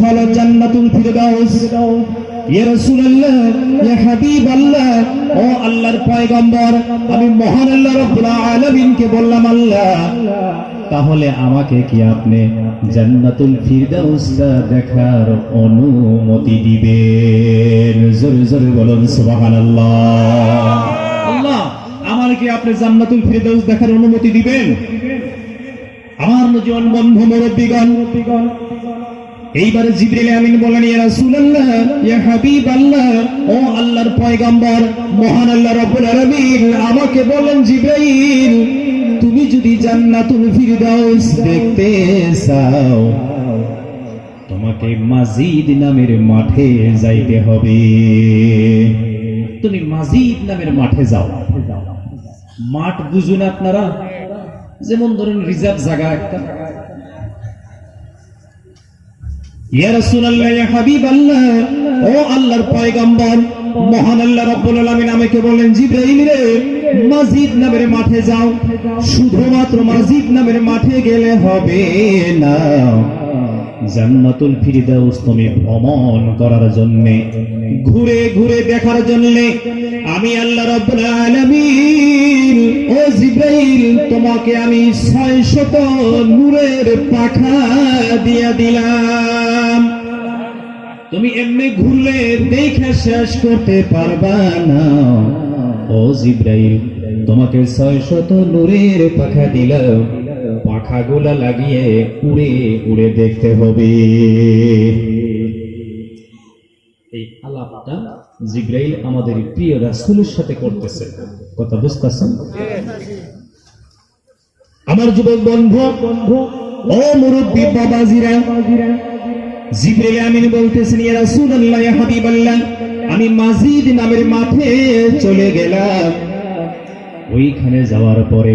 হলো জান্নাতুল ফিরদাউস ইয়া রাসূলুল্লাহ, ইয়া হাবিবাল্লাহ, ও আল্লাহর পয়গম্বর, আমি মহান আল্লাহ রাব্বুল আলামিনকে বললাম, আল্লাহ, তাহলে আমাকে কি আপনি জান্নাতুল ফিরদাউসটা দেখার অনুমতি দিবেন? জোরে জোরে বলুন, সুবহানাল্লাহ। আল্লাহ, আমার কি আপনি জান্নাতুল ফিরদাউস দেখার অনুমতি দিবেন? আমার নজন বন্ধু মুরব্বীগণ এইবারে জিবরিল আমিন বলেন, ইয়া রাসূলুল্লাহ, ইয়া হাবিবাল্লাহ, ও আল্লাহর পয়গম্বর, মহান আল্লাহ রাব্বুল আলামিন, আমাকে বলেন জিবরাইল তুমি যদি জান্নাতুল ফিরদাউস দেখতে চাও, তোমাকে মাজিদ নামের মাঠে যাইতে হবে। তুমি মাজিদ নামের মাঠে যাও। মাঠ বুঝুন আপনারা? যেমন ধরুন রিজার্ভ জায়গা একটা। মাঠে যাও। শুধুমাত্র নামের মাঠে গেলে হবে না। জান্নাতুল ফিরদাউস তুমি ভ্রমণ করার জন্য, ঘুরে ঘুরে দেখার জন্য, আমি আল্লাহ রাব্বুল আলামিন, ও জিব্রাইল, তোমাকে আমি 600 নূরের পাখা দিয়া দিলাম। তুমি এমনি ঘুরলে দেখে শেষ করতে পারবা না। ও জিব্রাইল, তোমাকে 600 নূরের পাখা দিলাম। পাখাগুলা লাগিয়ে উড়ে উড়ে দেখতে হবে। এই আলাপটা জিব্রাইল আমাদের প্রিয় রাসূলের সাথে করতেছে। কথা বুঝতেছেন? আমার যুবক বন্ধু বন্ধু, ও মুরব্বী বাবাজিরা জিব্রাইল আমিন বলতেছেন, ইয়া রাসূলুল্লাহ, ইয়া হাবিবাল্লাহ, আমি মাজিদ নামের মাঠে চলে গেলাম। ওইখানে যাওয়ার পরে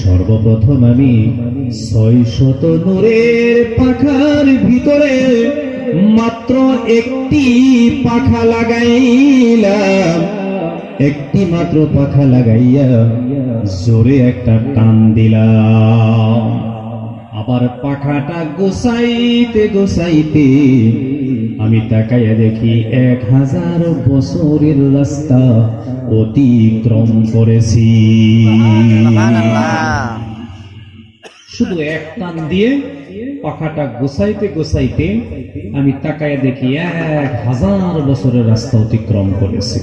সর্বপ্রথম আমি ছয় শত নূরের পাখার ভিতরে মাত্র একটি পাখা লাগাইলাম। একটি মাত্র পাখা লাগাইয়া জোরে একটা টান দিলাম। আবার পাখাটা গোসাইতে গোসাইতে আমি তাকাইয়া দেখি এক হাজার বছরের রাস্তা অতিক্রম করেছি। শুধু এক টান দিয়ে পাখাটা গোসাইতে গোসাইতে আমি তাকাইয়া দেখি এক হাজার বছরের রাস্তা অতিক্রম করেছি।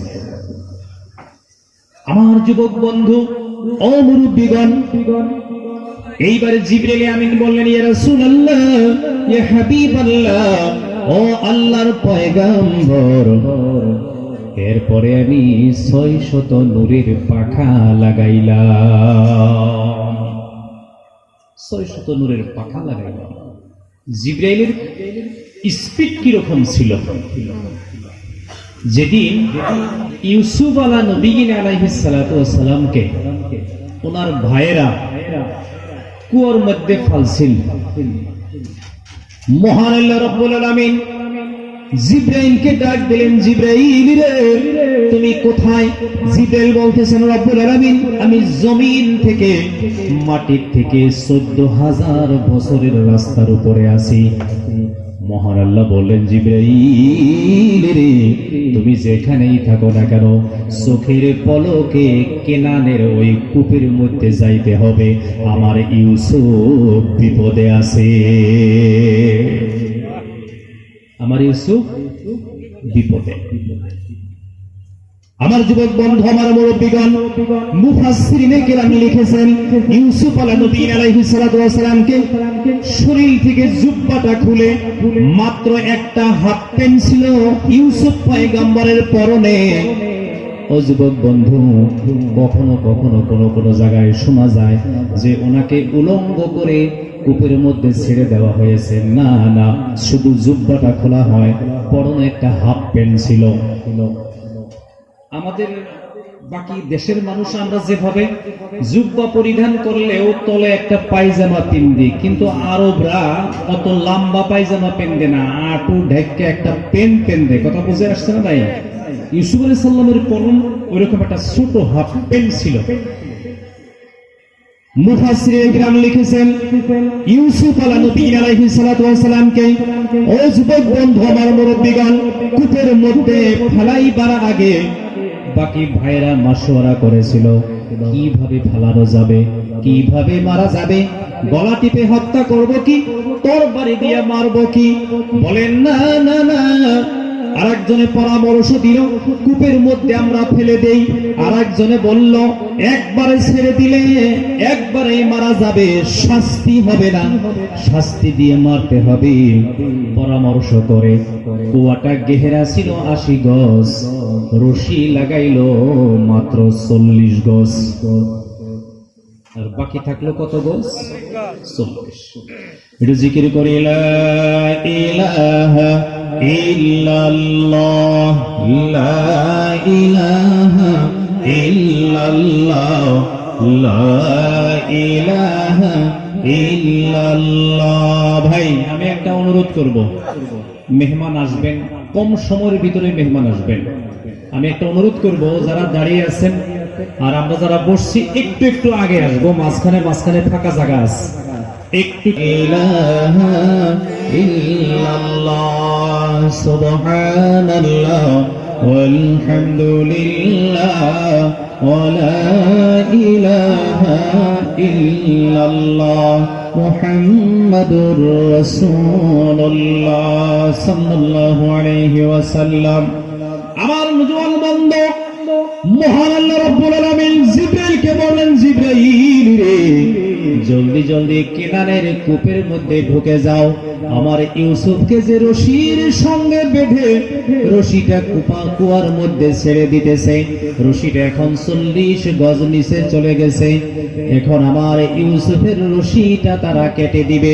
আমার যুবক বন্ধু ও মুরব্বীগণ এইবারে জিবরিল আমিন বললেন, ইয়া রাসূলুল্লাহ, ইয়া হাবিবাল্লাহ, ও আল্লাহর পয়গম্বর, এরপরে আমি ছয় শত নূরের পাখা লাগাইলাম। ছয় শত নূরের পাখা লাগাইলাম। জিব্রাইলের স্পিড কীরকম ছিল? যেদিন ইউসুফ আলা নবীন আলাইহিস সালাতু সালামকে, ওনার ভাইয়েরা কুয়ার মধ্যে ফালছিল। মহান আল্লাহ রাব্বুল ডাক দিলেন, জিব্রাইল তুমি কোথায়? জিব্রাইল বলতেছেন, রব্বুল আলামিন, আমি জমিন থেকে, মাটির থেকে চোদ্দ হাজার বছরের রাস্তার উপরে আছি। মহান আল্লাহ বললেন, জিব্রাইল রে, তুমি যেখানেই থাকো না কেন চোখের পলকে কেনানের ওই কূপের মধ্যে যাইতে হবে। আমার ইউসুফ বিপদে আছে। আমার ইউসুফ বিপদে। আমার যুবক বন্ধু, আমার মুরব্বীগণ মুফাসসিরিনে কেরাম লিখেছেন ইউসুফ আলা নবী আলাইহিস সালাতু ওয়াস শরীর থেকে জুব্বাটা খুলে মাত্র একটা হাফ প্যান্ট ছিল ইউসুফ পয়গম্বরের পরনে। ও যুবক বন্ধু, কখনো কখনো কোনো কোনো জায়গায় শোনা যায় যে ওনাকে উলঙ্গ করে কূপের মধ্যে ছেড়ে দেওয়া হয়েছে। না না, শুধু জুব্বাটা খোলা হয়, পরনে একটা হাফ প্যান্ট ছিল। আমাদের বাকি দেশের মানুষ আমরা যেভাবে জুব্বা পরিধান করলেও তলে একটা পায়জামা পিন্দি, কিন্তু আরবরা অত লম্বা পায়জামা পেন্দে না, আটু ঢেকে একটা পেন পেন্দে। কথা বুঝে আসছে না ভাই? ইউসুফ আলী সাল্লামের পরন ওইরকম একটা ছোট হাফ পেন ছিল। মুফাসসিরে কিরাম লিখেছেন, ইউসুফ আলা নবী আলাইহিস সালাতু মধ্যে ফেলাইবার আগে বাকি ভাইরা মাসোয়ারা করেছিল। কীভাবে ফেলানো যাবে? কীভাবে মারা যাবে? গলা টিপে হত্যা করব কি? তোর বাড়ি দিয়ে মারব কি? বলেন না না না। আরেকজনে পরামর্শ দিল, কূপের মধ্যে আমরা ফেলে দেই। আরেকজনে বলল, একবারে ছেড়ে দিলে একবারে মারা যাবে, শাস্তি হবে না। শাস্তি দিয়ে মারতে হবে। পরামর্শ করে। কুয়াটা গেহেরা ছিল আশি গজ, রশি লাগাইল মাত্র চল্লিশ গজ। আর বাকি থাকল কত গজ? চল্লিশ। জিকির লা ইলাহা ইল্লাল্লাহ, লা ইলাহা ইল্লাল্লাহ। ভাই, আমি একটা অনুরোধ করব। মেহমান আসবেন, কম সময়ের ভিতরে মেহমান আসবেন। আমি একটা অনুরোধ করব, যারা দাঁড়িয়ে আছেন আর আমরা যারা বসছি, একটু একটু আগে আসব, মাঝখানে মাঝখানে ফাঁকা জায়গা আছে। একটু সুবহানাল্লাহ আলহামদুলিল্লাহ ওয়ালা ইলাহা ইল্লাল্লাহ মুহাম্মাদুর রাসূলুল্লাহ সাল্লাল্লাহু আলাইহি ওয়াসাল্লাম আমার নজওয়ান বন্ধু, মহান আল্লাহ রাব্বুল জলদি জলদি কেনানের কূপের মধ্যে ঢুকে যাও। আমার ইউসুফকে যে রশির সঙ্গে বেঁধে রশিটা কুপা কুয়ার মধ্যে ছেড়ে দিতেছে, রশিটা এখন চল্লিশ গজ নিচে চলে গেছে। এখন আমার ইউসুফের রশিটা তারা কেটে দিবে।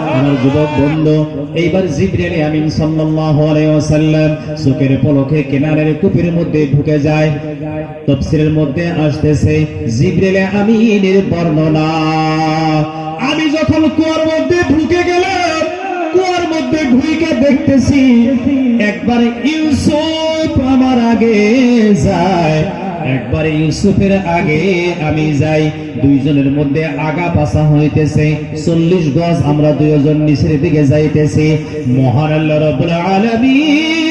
আমার যুবক বন্ধু, এইবার জিব্রাইল আমিন সাল্লাল্লাহু আলাইহি ওয়াসাল্লাম চোখের পলকে কেনারের কূপের মধ্যে ঢুকে যায়। তাফসীরের মধ্যে আসতেছে জিব্রাইল আমিনের বর্ণনা, আমি যখন কুয়ার মধ্যে ঢুকে গেলাম, কুয়ার মধ্যে ঢুকে দেখতেছি, একবার ইউসুফ আমার আগে যায়। একবার ইউসুফের আগে আমি যাই, দুইজনের মধ্যে আগা পাশা হইতেছে। চল্লিশ গজ আমরা দুইজন নিচের দিকে যাইতেছি। মহান আল্লাহ রব্বুল আলামিন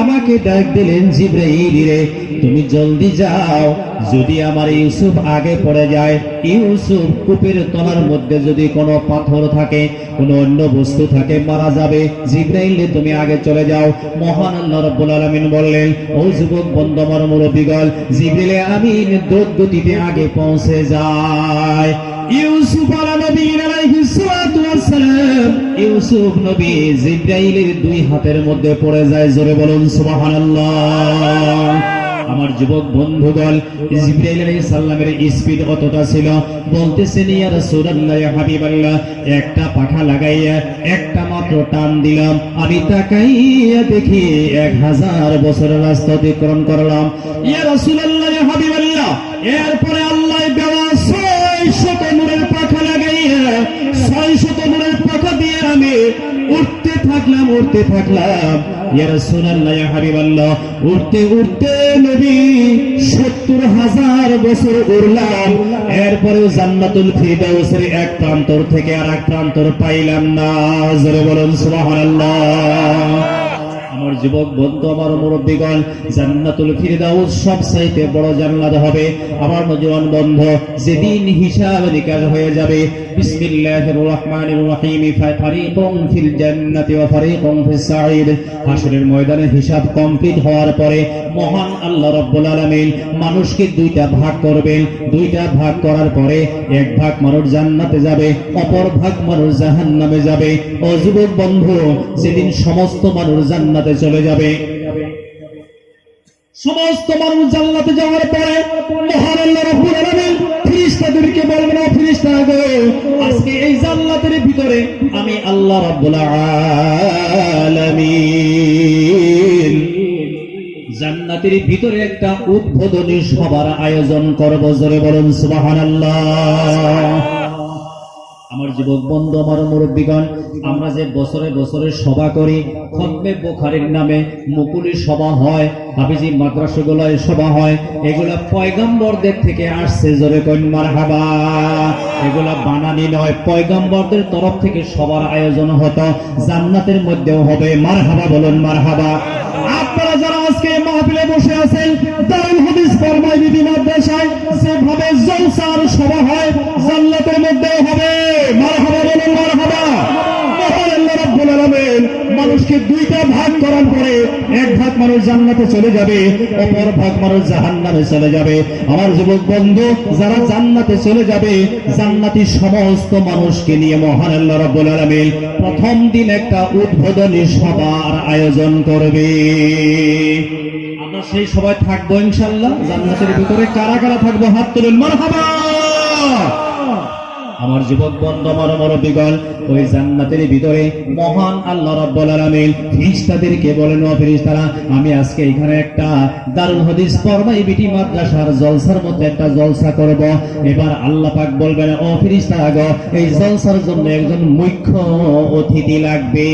আমাকে ডাক দিলেন জিব্রাইল রে, তুমি জলদি যাও। যদি আমার ইউসুফ আগে পড়ে যায়, ইউসুফ কূপের তলার মধ্যে যদি কোনো পাথর থাকে, কোনো অন্য বস্তু থাকে, মারা যাবে। জিব্রাইল তুমি আগে চলে যাও। মহান আল্লাহ রাব্বুল আলামিন বললেন, ও যুবক বন্ধু আমার মুরব্বিগণ, জিব্রাইল আমিন দ্রুত গতিতে আগে পৌঁছে যায়। ইউসুফ নবী জিব্রাইলের দুই হাতের মধ্যে পড়ে যায়, জোরে বলুন, সুবহানাল্লাহ। আমার যুবক বন্ধুগণ, জিব্রাইল আলাইহিস সালামের স্পিড কতটা ছিল? বলতেছেন, ইয়া রাসূলুল্লাহ, ইয়া হাবিবাল্লাহ। একটা পাখা লাগাইয়া একটা মাত্র টান দিলাম। আমি তাকাইয়া দেখি এক হাজার বছরের রাস্তা অতিক্রম করলাম। ইয়া রাসূলুল্লাহ, ইয়া হাবিবাল্লাহ। এরপরে আল্লাহ থাকলাম উঠতে থাকলাম। ইয়ারা সোনাল্লা ইয়া হাবিবাল্লাহ উঠতে উঠতে নবী সত্তর হাজার বছর উড়লাম। এরপরেও জান্নাতুল ফিরদাউসের এক প্রান্তর থেকে আর এক প্রান্তর পাইলাম না। জোরে বলুন, সুবহানাল্লাহ। আমার যুবক বন্ধু, আমার মুরব্বীগণ, জান্নাতুল ফিরদাউস সব চাইতে বড় জান্নাত হবে। আমার নজওয়ান বন্ধু, যেদিন হিসাব নিকাশ হয়ে যাবে, বিসমিল্লাহির রহমানির রহিম ফারিকুম ফিল জান্নাতি ওয়া ফারিকুম ফিস সাঈদ। হাসরের ময়দানে হিসাব কমপ্লিট হওয়ার পরে মহান আল্লাহ রাব্বুল আলামিন মানুষকে দুইটা ভাগ করবেন। দুইটা ভাগ করার পরে এক ভাগ মানুষ জান্নাতে যাবে, অপর ভাগ মানুষ জাহান্নামে যাবে। ও বন্ধু, যেদিন সমস্ত মানুষ জান্নাতে চলে যাবে। সমস্ত মানুষ জান্নাতে যাওয়ার পরে আল্লাহ রাব্বুল আলামিন ফেরেশতাদেরকে বলবেন আজকে এই জান্নাতের ভিতরে আমি আল্লাহ রাব্বুল আলামিন জান্নাতের ভিতরে একটা উদ্বোধনী সভার আয়োজন করব। জোরে বলুন, সুবহানাল্লাহ। আমার যুবক বন্ধু, আমার মুরব্বীগণ, আমরা যে বছরে বছরে সভা করি, খতমে বোখারির নামে মুকুলি সভা হয় হাফিজি মাদ্রাসাগুলোয় সভা হয়, এগুলা পয়গম্বরদের থেকে আসছে, জোরে কন্যার হাবা এগুলা বানানি নয়, পয়গম্বরদের তরফ থেকে সবার আয়োজন হতো, জান্নাতের মধ্যেও হবে মার হাবা বলুন মার হাবা আপনারা যারা আজকে মাহফিলে বসে আছেন, দারুল হাদিস ফরমাই বিধি মাদ্রাসায় যেভাবে জলসার সভা হয়, জান্নাতের মধ্যেও হবে মারহাবা বলুন মারহাবা মহান আল্লাহ রাব্বুল আলামিন মানুষকে দুইটা ভাগ করার পরে এক ভাগ মানুষ জান্নাতে চলে যাবে, অপর ভাগ মানুষ জাহান্নামে চলে যাবে। আমার যুবক বন্ধু, যারা জান্নাতে চলে যাবে, জান্নাতি সমস্ত মানুষকে নিয়ে মহান আল্লাহ রাব্বুল আলামিন প্রথম দিন একটা উদ্বোধনী সভার আয়োজন করবে। আমরা সেই সবাই থাকব ইনশাল্লাহ জান্নাতের ভিতরে কারা কারা থাকব? হাত তুলুন। মারহাবা! আমার যুবক বন্ধু, আমার মরবিগণ ওই জান্নাতের ভিতরে মহান আল্লাহ রাব্বুল আলামিন ফেরেশতাদেরকে বলেন ও ফেরেশতারা আমি আজকে এখানে একটা দারুল হাদিস পড়বাই বিটি মাদ্রাসার জলসার মধ্যে একটা জলসা করব। এবার আল্লাহ পাক বলবেন, ও ফেরেশতারা গো, এই জলসার জন্য একজন মুখ্য অতিথি লাগবে।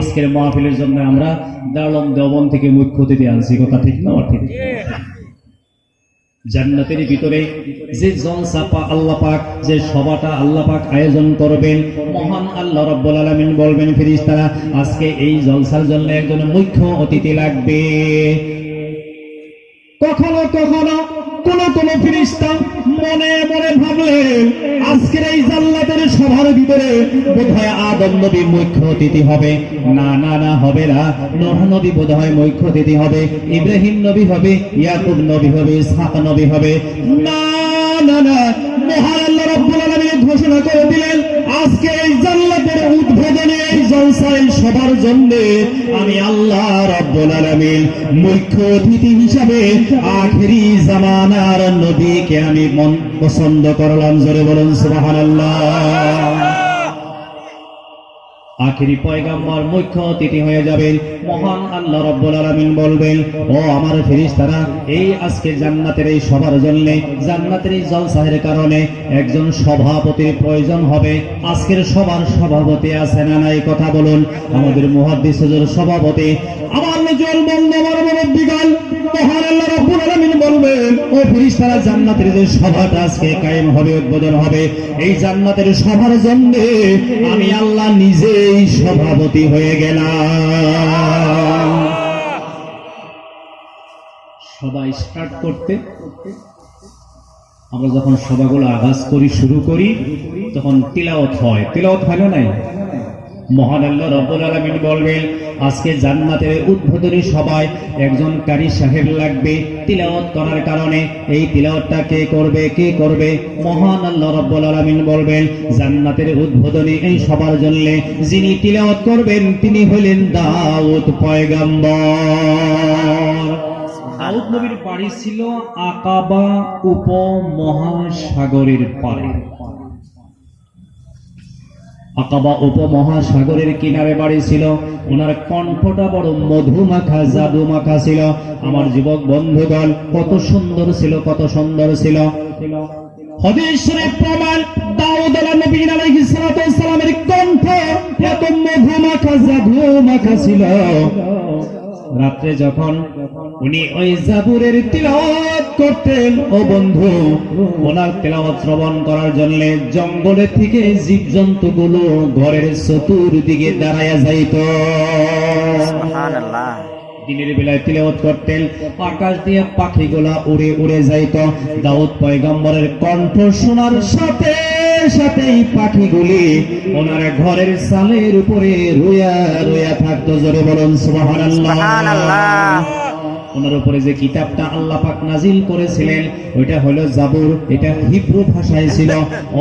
আজকের মাহফিলের জন্য আমরা দারুল দেওবন থেকে মুখ্য অতিথি আনছি, কথা ঠিক না ঠিক জান্নাতের ভিতরে যে জলসা পা আল্লাহ পাক, যে সভাটা আল্লাহ পাক আয়োজন করবেন, মহান আল্লাহ রব্বুল আলমিন বলবেন ফিরিস তারা আজকে এই জলসার জন্য একজন মুখ্য অতিথি লাগবে। কখনো কখনো কোন কোন ফিরিস্তা মনে মনে ভাবলেন আজকের এই জান্নাতের সভার ভিতরে বোধহয় আদম নবী মুখ্য অতিথি হবে। না না না, হবে না। নূহ নবী বোধহয় মুখ্য অতিথি হবে। ইব্রাহিম নবী হবে, ইয়াকুব নবী হবে, ইসহাক নবী হবে। না না না, মহান আল্লাহ রাব্বুল আলামিন ঘোষণা করে দিলেন আজকে এই জান্নাতের উদ্বোধনে এই সবার জন্য আমি আল্লাহ রাব্বুল আলামিন মুখ্য অতিথি হিসাবে আখেরি জামানার নবীকে আমি মন পছন্দ করলাম। জোরে বলুন সুবহানাল্লাহ। আখেরি পয়গাম্বর মুখ্য অতিথি হয়ে যাবেন। মহান আল্লাহ রব্বুল আলামিন বলবেন, ও আমার ফেরেশতারা, এই আজকে জান্নাতের এই সবার জন্য, জান্নাতের এই জলসাহের কারণে একজন সভাপতির প্রয়োজন হবে। আজকের সবার সভাপতি আছে না নাই কথা বলুন। আমাদের মুহাদ্দিস সভাপতি, আমার নজর বন্ধ এই জন্য আমি আল্লাহ নিজেই সভাপতি হয়ে গেলাম। সবাই স্টার্ট করতে, আমরা যখন সভাগুলো আগাজ করি, শুরু করি, তখন তিলাওত হয়। তিলাওত হয় না নাই? মহান আল্লাহ রব্বুল আলামিন বলবেন, আজকে জান্নাতের উদ্বোধনী সভায় একজন কারি সাহেব লাগবে। তিলাওয়াত করার কারণে এই তিলাওয়াতটা কে করবে কে করবে? মহান আল্লাহ রব্বুল আলামিন বলবেন, জান্নাতের উদ্বোধনী এই সবার জন্য যিনি তিলাওয়াত করবেন, তিনি হলেন দাউদ পয়গম্বর। দাউদ নবীর বাড়ি ছিল আকাবা উপমহাসাগরের পারে আকাবা উপমহাসাগরের কিনারে বাড়ি ছিল। ওনার কণ্ঠটা বড় মধুমাখা জাদু মাখা ছিল। আমার যুবক বন্ধুগণ, কত সুন্দর ছিল, কত সুন্দর ছিল। কণ্ঠ এত মধুমাখা জাদু মাখা ছিল। রাত্রে যখন উনি ওই জাবুরের তিলাওয়াত করতেন ও বন্ধু ওনার তেলাওয়াত শ্রবণ করার জন্য জঙ্গলে থেকে জীবজন্তুগুলো ঘরের চতুর্দিকে দাঁড়াইয়া যাইত। সুবহানাল্লাহ। দিনের বেলায় তিলাওয়াত করতেন আকাশ দিয়ে পাখিগুলা উড়ে উড়ে যাইত। দাউদ পয়গম্বরের কণ্ঠ শোনার সাথে সাথে এই পাখিগুলি ওনার ঘরের সালের উপরে রুয়া রুয়া থাকতো জোরে বলুন সুবহানাল্লাহ। ওনার উপরে যে কিতাবটা আল্লাহ পাক নাজিল করেছিলেন ওইটা হলো জাবুর এটা হিব্রু ভাষায় ছিল।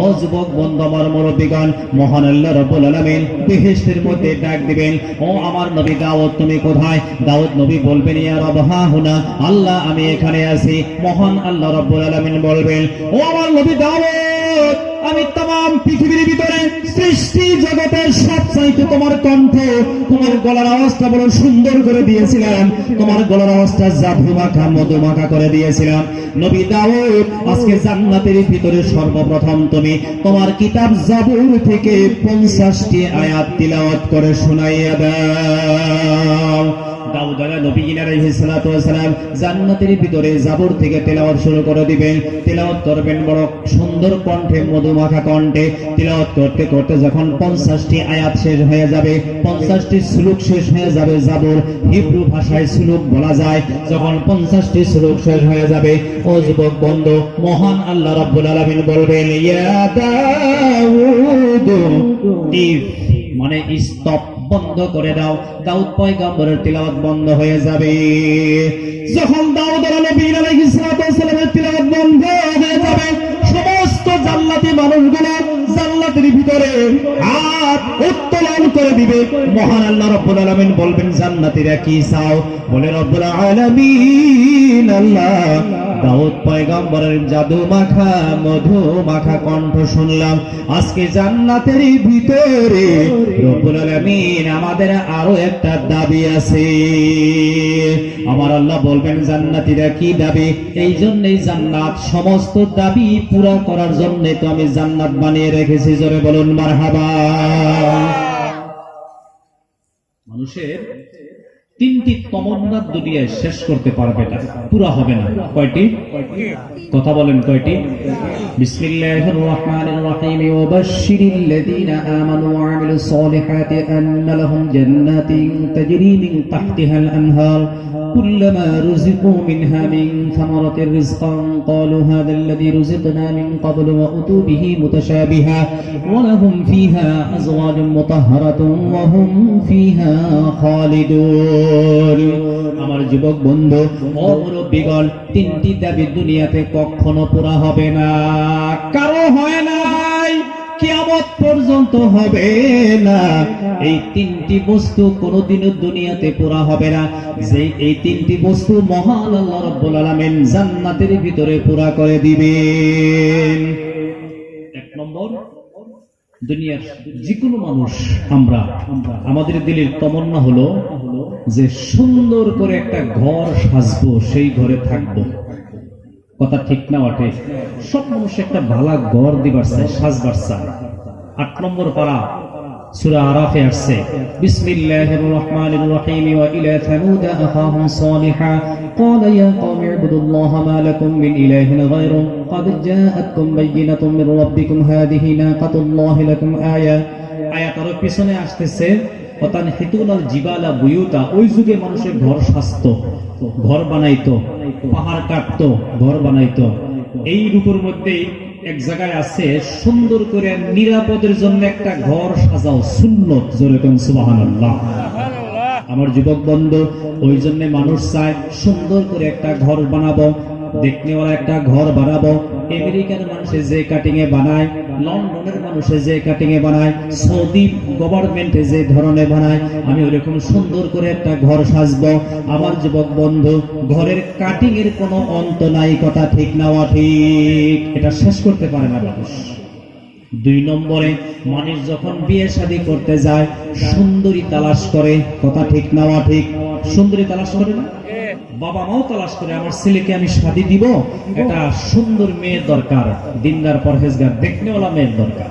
ও যুবক বন্ধু আমার মুরব্বীগণ মহান আল্লাহ রব্বুল আলামিন বেহেশতের মধ্যে ডাক দিবেন ও আমার নবী দাউদ তুমি কোথায়? দাউদ নবী বলবেন ইয়া রব হুনা আল্লাহ আমি এখানে আছি। মহান আল্লাহ রব্বুল আলামিন বলবেন ও আমার নবী দাউদ আমি তাম পৃথিবীর ভিতরে সৃষ্টি জগতের সব চাইতে তোমার কণ্ঠ। তোমার গলার আওয়াজটা বড় সুন্দর করে দিয়েছিলাম তোমার গলার আওয়াজটা জাফু মাখা, মধু মাখা করে দিয়েছিলাম নবী দাউদ, আজকে জান্নাতের ভিতরে সর্বপ্রথম তুমি। তোমার কিতাব জাবুর থেকে পঞ্চাশটি আয়াত তিলাওয়াত করে শোনাইয়া দাও। দাউদ আলা জান্নাতের ভিতরে জাবুর থেকে তেলাওয়াত শুরু করে দিবেন। তেলাওয়াত করবেন বড় সুন্দর কণ্ঠে, মধুমাখা কণ্ঠে। তেলাওয়াত করতে করতে যখন 50টি আয়াত শেষ হয়ে যাবে 50টি শ্লোক শেষ হয়ে যাবে, জাবুর হিব্রু ভাষায় শ্লোক বলা যায়। যখন 50টি শ্লোক শেষ হয়ে যাবে, ও যুবক মহান আল্লাহ বলবেন মানে বন্ধ করে দাও। দাউদ পয়গম্বরের তিলাওয়াত বন্ধ হয়ে যাবে। যখন দাউদ বন্ধ হয়ে যাবে, সমস্ত জান্নাতি মানুষগুলো জান্নাতের ভিতরে হাত দিবে মহান আল্লাহ রব্বুল আলামিন বলবেন, জান্নাতীরা কি চাও? বলে, রব্বুল আলামিন আল্লাহ, দাউদ পয়গম্বরের জাদু মাখা মধু মাখা কণ্ঠ শুনলাম। আজকে জান্নাতের ভিতরে রব্বুল আলামিন আমাদের আরও একটা দাবি আছে। আমার আল্লাহ বলবেন, জান্নাতীরা কি দাবি? এই জন্যই জান্নাত, সমস্ত দাবি পুরা করার জন্য তো আমি জান্নাত বানিয়ে রেখেছি। জোরে বলুন, মারহাবা। মানুষের তিনটি তমন্নার দুনিয়ায় শেষ করতে পারবে না। পুরা হবে না। কয়টি? কথা বলেন কয়টি? বিসমিল্লাহির রহমানির রহিম ওয়াবাশশিরিল্লাযীনা আমানু ওয়া আমিলুস সালিহাতি আন্না লাহুম জান্নাতিন তাজরি মিন তাহতিহাল আনহার মিন থামারাতির রিজকান ক্বালু হাযা আল্লাযী রুজিকনা মিন ক্বাবলু ওয়া উতু বিহি মুতাশাবিহা ওয়া লাহুম ফীহা আজওয়াজুন মুতাহহারাতুন ওয়া হুম ফীহা খালিদুন আমার যুবক বন্ধু, ও মুরব্বীগণ, তিনটি দাবি দুনিয়াতে কখনো পুরা হবে না, কারও হয় নাই কিয়ামত পর্যন্ত হবে না। এই তিনটি বস্তু কোনোদিনও দুনিয়াতে পুরা হবে না। যে এই তিনটি বস্তু মহান আল্লাহ রাব্বুল আলামিন জান্নাতের ভিতরে পুরা করে দিবেন। এক নম্বর, দুনিয়ার যে কোনো মানুষ আমরা, আমাদের দিলের তমন্না হলো যে সুন্দর করে একটা ঘর সাজবো, সেই ঘরে থাকব। কথা ঠিক না ওঠে সব মানুষ একটা ভালা ঘর দিবার চায় সাজবার চায় আট নম্বর পারা সূরা আরাফে আসছে বিসমিল্লাহির রহমানির রহিম ওয়া ইলা থামুদ আখাহুম সালিহা قال يا قوم اعبدوا الله ما لكم من إله غيره قد جاءتكم بينة من ربكم هذه ناقة الله لكم آية আয়াত আরো পিছনে আসতেছে অতান হিতুনাল জিবালা বুয়ুতা ওই যুগে মানুষের ঘর সাজত ঘর বানাইতো পাহাড় কাটতো ঘর বানাইতো। এই রূপের মধ্যে এক জায়গায় আছে সুন্দর করে নিরাপদের জন্য একটা ঘর সাজাও সুন্নত আমার যুবক বন্ধু ওই জন্য মানুষ চায় সুন্দর করে একটা ঘর বানাবো দেখনেওয়ালা একটা ঘর বানাবো। আমেরিকার মানুষে যে কাটিং এ বানায়, লন্ডনের মানুষে যে কাটিং এ বানায়, সৌদি গভর্নমেন্টে যে ধরনের বানায়, আমি ওরকম সুন্দর করে একটা ঘর সাজবো। আমার যুবক বন্ধু, ঘরের কাটিং এর কোনো অন্ত নাই, কথা ঠিক না ঠিক। এটা শেষ করতে পারে না মানুষ দুই নম্বরে মানুষ যখন বিয়ে শাদি করতে যায়, সুন্দরী তালাশ করে, কথা ঠিক না ঠিক? সুন্দরী তালাশ করে না? বাবা মাও তালাশ করে, আমার ছেলেকে আমি শাদি দিব, এটা সুন্দর মেয়ের দরকার, দিনদার পরহেজগার, দেখনেওয়ালা মেয়ের দরকার।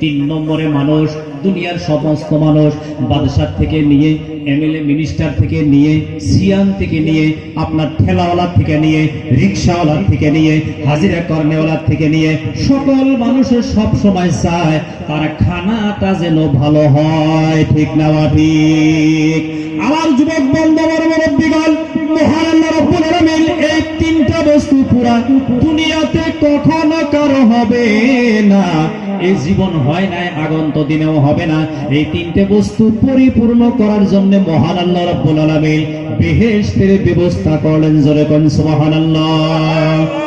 তিন নম্বরে মানুষ, দুনিয়ার সমস্ত মানুষ বাদশাহ থেকে নিয়ে, এমএলএ মিনিস্টার থেকে নিয়ে সিয়ান থেকে নিয়ে, আপনার ঠেলাওয়ালার থেকে নিয়ে, রিক্সাওয়ালার থেকে নিয়ে, হাজিরা কর্মেওয়ালার থেকে নিয়ে, সকল মানুষের সব সময় চায়, তার খানাটা যেন ভালো হয়, ঠিক না ঠিক? আমার যুবক বন্ধু বড় মুরব্বীগণ মহান পুরা দুনিয়াতে কখনো কারও হবে না? এই জীবন হয় নাই, আগন্ত দিনেও হবে না। এই তিনটে বস্তু পরিপূর্ণ করার জন্য মহান আল্লাহ রব্বুল আলামিন বেহেশতের ব্যবস্থা করলেন জোরে কন সুবহানাল্লাহ।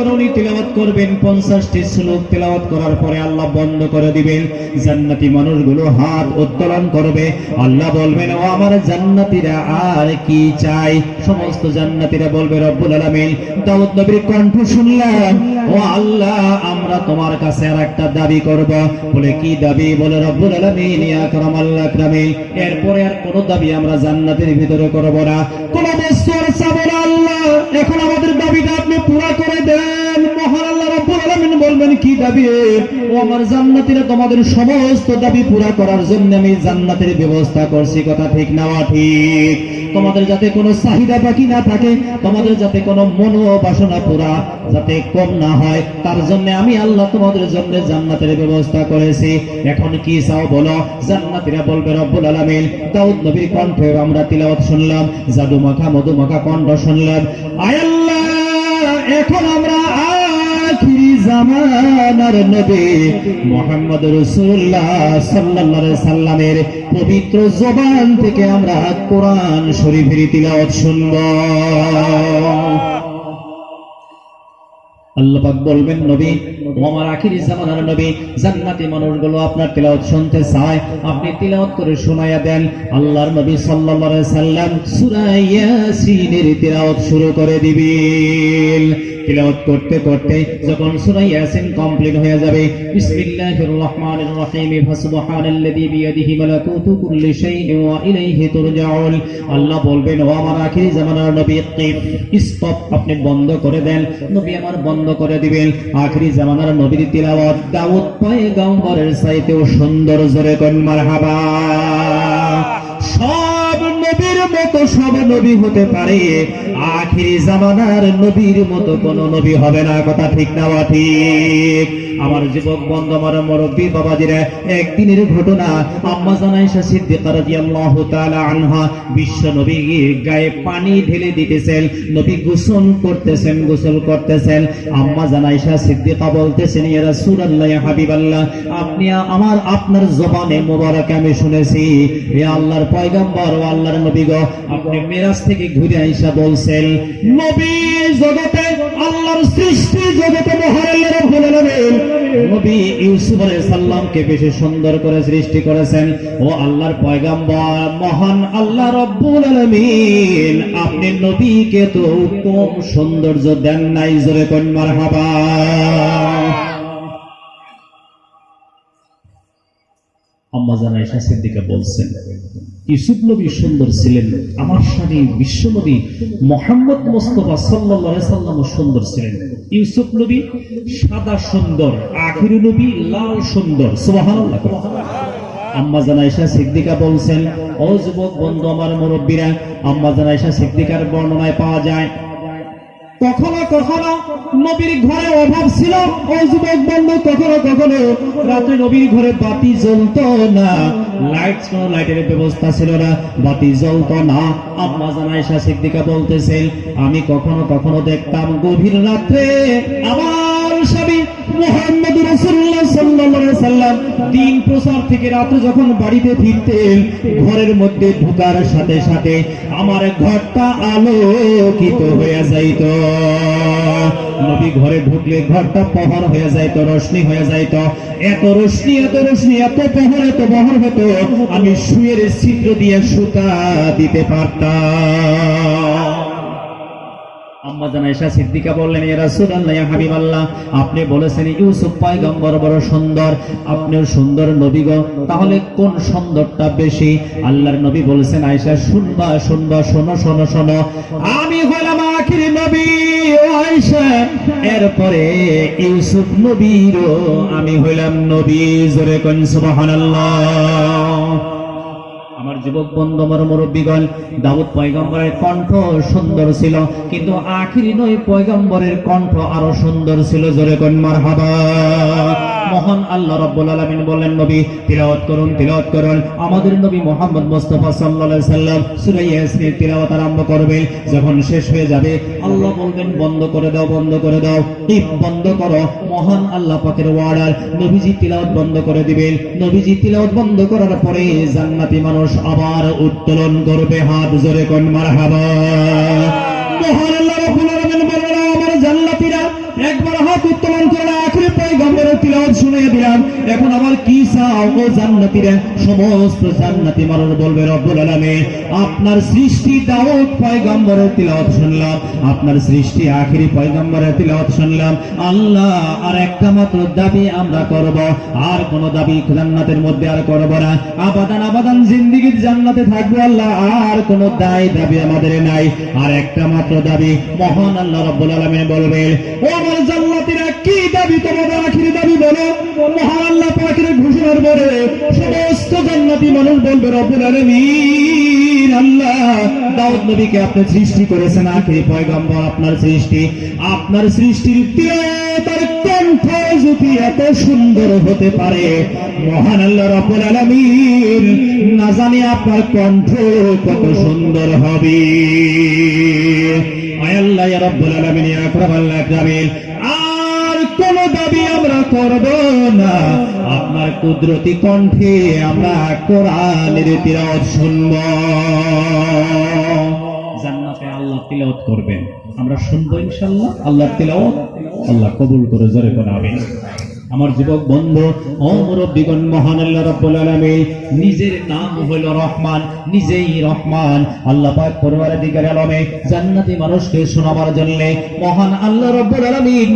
তিলাওয়াত করুন তিলাওয়াত করবেন 50টি শ্লোক তিলাওয়াত করার পরে আল্লাহ বন্ধ করে দিবেন। জান্নাতি মানুষগুলো হাত উত্তোলন করবে। আল্লাহ বলবেন, ও আমার জান্নাতীরা, আর কি চাই? সমস্ত জান্নাতীরা বলবে, রব্বুল আলামিন, দাউদ নবীর কণ্ঠ শুনলাম ও আল্লাহ, আমরা তোমার কাছে আর একটা দাবি করব। বলে, কি দাবি? বলে, রব্বুল আলামিন, ইয়া আল্লাহ আকরামিন, এরপরে আর কোনো দাবি আমরা জান্নাতের ভিতরে করব না। কোন বস্তু আর চাবো না আল্লাহ, এখন আমাদের দাবিটা আপনি পুরা করে দেন। বলবেন কি দাবি? ও আমার জান্নাতীরা তোমাদের সমস্ত দাবি পুরা করার জন্য আমি জান্নাতের ব্যবস্থা করছি। কথা ঠিক নাওয়া ঠিক? তোমাদের যাতে কোনো চাহিদা বাকি না থাকে, তোমাদের যাতে কোনো মনো বাসনা পুরা যাতে কম না হয়, তার জন্য আমি আল্লাহ তোমাদের জন্য জান্নাতের ব্যবস্থা করেছি। এখন কি চাও বলো? জান্নাতীরা বলবে, রব্বুল আলামিন। দাউদ নবীর কণ্ঠে আমরা তিলাওয়াত শুনলাম জাদু মাখা মধু মাখা কণ্ঠ শুনলাম। আয় আল্লাহ, এখন আমরা জামানার নবী মোহাম্মদ রসুল্লাহ সাল্লাহ সাল্লামের পবিত্র জবান থেকে আমরা কোরআন শরীফের তিলাওয়াত শুনব। আল্লাহ পাক বলবেন, নবী আমার আখিরি জামানার নবী, জান্নাতি মানুষগুলো আপনার তিলাওয়াত শুনতে চায়। আপনি তিলাওয়াত করে শোনায়া দেন। আল্লাহর নবী সাল্লাল্লাহু সাল্লাম সূরা ইয়াসিনের তিলাওয়াত শুরু করে তিলাওয়াত করতে করতে যখন কমপ্লিট হয়ে যাবে, বিসমিল্লাহির রহমানির রহিম, ফাসুবহানাল্লাযী বিয়াদিহি মালাকুতু কুল্লি শাইইন ওয়া ইলাইহি তুরজাউন। আল্লাহ বলবেন, ও আমার জামানার নবী কিফ আপনি বন্ধ করে দেন। নবী আমার বন্ধ করে দিবেন। আখরি জামানার নবীর তিলাওয়াত। দাউদ পয়গম্বরের চাইতেও সুন্দর জোরে কোন, মারহাবা। সব নবীর মতো সব নবী হতে পারে। আখিরি জামানার নবীর মতো কোন নবী হবে না। কথা ঠিক না ঠিক? আমার যুবক বন্ধু, আমার মুরব্বী বাবাজিরা, একদিনের ঘটনা আম্মা জানাইশা সিদ্দিকা রাদিয়াল্লাহু তাআলা আনহা বিশ্ব নবীর গায়ে পানি ঢেলে দিতেছেন, নবী গোসল করতেছেন গোসল করতেছেন। আম্মা জানাইশা সিদ্দিকা বলতেছেন, ইয়া রাসূলুল্লাহ, ইয়া হাবিবাল্লাহ, আপনি আমার, আপনার জবানে মোবারক আমি শুনেছি। হে আল্লাহর পয়গম্বর ও আল্লাহর নবী গো, আপনি মিরাজ থেকে ঘুরে আইসা বলছেন, নবী জগতে আল্লাহর সৃষ্টি জগতে নবী ইউসুফ বেশি সুন্দর করে সৃষ্টি করেছেন। ও আল্লাহর পয়গাম্বর, মহান আল্লাহ রব্বুল আপনি নবীকে তো সৌন্দর্য দেন নাই, জোরে কন্যার মারহাবা। আম্মা জানা সিদ্দিকা বলছেন, ইউসুফ নবী সুন্দর ছিলেন, আমার স্বামী বিশ্বনবী মোহাম্মদ মোস্তফা সাল্লাম সুন্দর ছিলেন। ইউসুফ নবী সাদা সুন্দর, আখির নবী লাল সুন্দর জানাইশা সিদ্দিকা বলছেন, ও যুবক বন্ধু আমার মুরব্বীরা, আম্মা জানাইশা সিদ্দিকার বর্ণনায় পাওয়া যায় কখনো কখনো নবীর ঘরে অভাব ছিল। ওই যুবক বন্ধু কখনো কখনো রাতে নবীর ঘরে বাতি জ্বলত না। লাইট কোনো লাইটের ব্যবস্থা ছিল না। বাতি জ্বলত না। আম্মা জানাইশা সিদ্দিকা বলতেছেন, আমি কখনো কখনো দেখতাম গভীর রাত্রে আমার মোহাম্মদ দিন প্রচার থেকে রাতে যখন বাড়িতে ফিরতেন, ঘরের মধ্যে ঢোকার সাথে সাথে আমার ঘরটা আলোকিত হয়ে যাইত। নবী ঘরে ঢুকলে ঘরটা পহর হয়ে যাইত, রোশনি হয়ে যাইত। এত রোশনি এত রোশনি, এত পহর এত বহর হতো, আমি শুয়ের ছিদ্র দিয়ে সুতা দিতে পারতাম। আপনি বলেছেন, ইউসুফ পয়গম্বর বড় সুন্দর আপনিও সুন্দর নবী গো, তাহলে কোন সুন্দরটা বেশি? আল্লাহর নবী বলেছেন, আয়েশা, শুনবা শুনবা, শোনো শোনো শোনো, আমি হলাম আখির নবী এরপরে ইউসুফ নবীরও আমি হইলাম নবী, জোরে কোন সুবহানাল্লাহ। আমার যুবক বন্ধু, আমার মুরব্বীগণ, দাউদ পয়গম্বরের কণ্ঠ সুন্দর ছিল, কিন্তু আখিরি নয় পয়গম্বরের কণ্ঠ আরও সুন্দর ছিল। জোরে কোন, মারহাবা। মহান আল্লাহ রাব্বুল আলামিন বললেন, নবী, তিলাওয়াত করুন তিলাওয়াত করুন। আমাদের নবী মুহাম্মদ মুস্তাফা আলাইহি সাল্লাম সূরা ইয়াসিনের তিলাওয়াত আরম্ভ করবেন যখন শেষ হয়ে যাবে, আল্লাহ বলবেন, বন্ধ করে দাও, বন্ধ করে দাও। টিপ বন্ধ করো, মহান আল্লাহ পাকের ওয়ার্ডার নবীজি তিলাওয়াত বন্ধ করে দিবেন। নবীজি তিলাওয়াত বন্ধ করার পরে জান্নাতি মানুষ আবার উত্তোলন করবে, হাত জোরে কোন, মারহাবা। মহান আল্লাহ তিলাওয়াত শুনিয়ে দিলাম। এখন আবার কি চাও ও জান্নাতীরা? সমস্ত জান্নাতি মানুষ বলবে, রব্বুল আলামিন। আপনার সৃষ্টি দাউদ পয়গম্বরের তিলাওয়াত শুনলাম। আপনার সৃষ্টি আখরি পয়গম্বরের তিলাওয়াত শুনলাম। আল্লাহ আর একটা মাত্র দাবি আমরা করব। আর কোন দাবি জান্নাতের মধ্যে আর করব না। আবাদান আবাদান, জিন্দিগির জান্নাতে থাকব আল্লাহ। আর কোন দায়, দাবি আমাদের নাই। আর একটা মাত্র দাবি, মহান আল্লাহ রব্বুল আলামিন বলবেন, ও আমার জান্নাতীরা, কি দাবি তোমাদের আখিরি দাবি ঘোষণার পরে সমস্ত মানুষ বলবে দাউদ নবীকে আপনি সৃষ্টি করেছেন। পয়গম্বর? আপনার সৃষ্টি। আপনার সৃষ্টির তার কণ্ঠ যদি এত সুন্দর হতে পারে, মহান আল্লাহ রব্বুল আলামিন, না জানি আপনার কণ্ঠ কত সুন্দর হবে। রব্বুল দাবি আমরা করব না। আপনার কুদরতি কণ্ঠে আমরা কোরআনের তিলাওয়াত শুনব। জান্নাতে আল্লাহ তিলাওয়াত করবেন। আমরা ইনশাআল্লাহ। আল্লাহর তিলাওয়াত আল্লাহ কবুল করে জোরে করে আমিন। আমার যুবক বন্ধু, ও মুরব্বীগণ মহান আল্লাহ নিজের নাম হইল রহমান, নিজেই রহমান। আল্লাহ পাক পরওয়ারদিগার আলমে জান্নাতি মানুষকে শোনাবার জন্য মহান আল্লাহ রাব্বুল আলামিন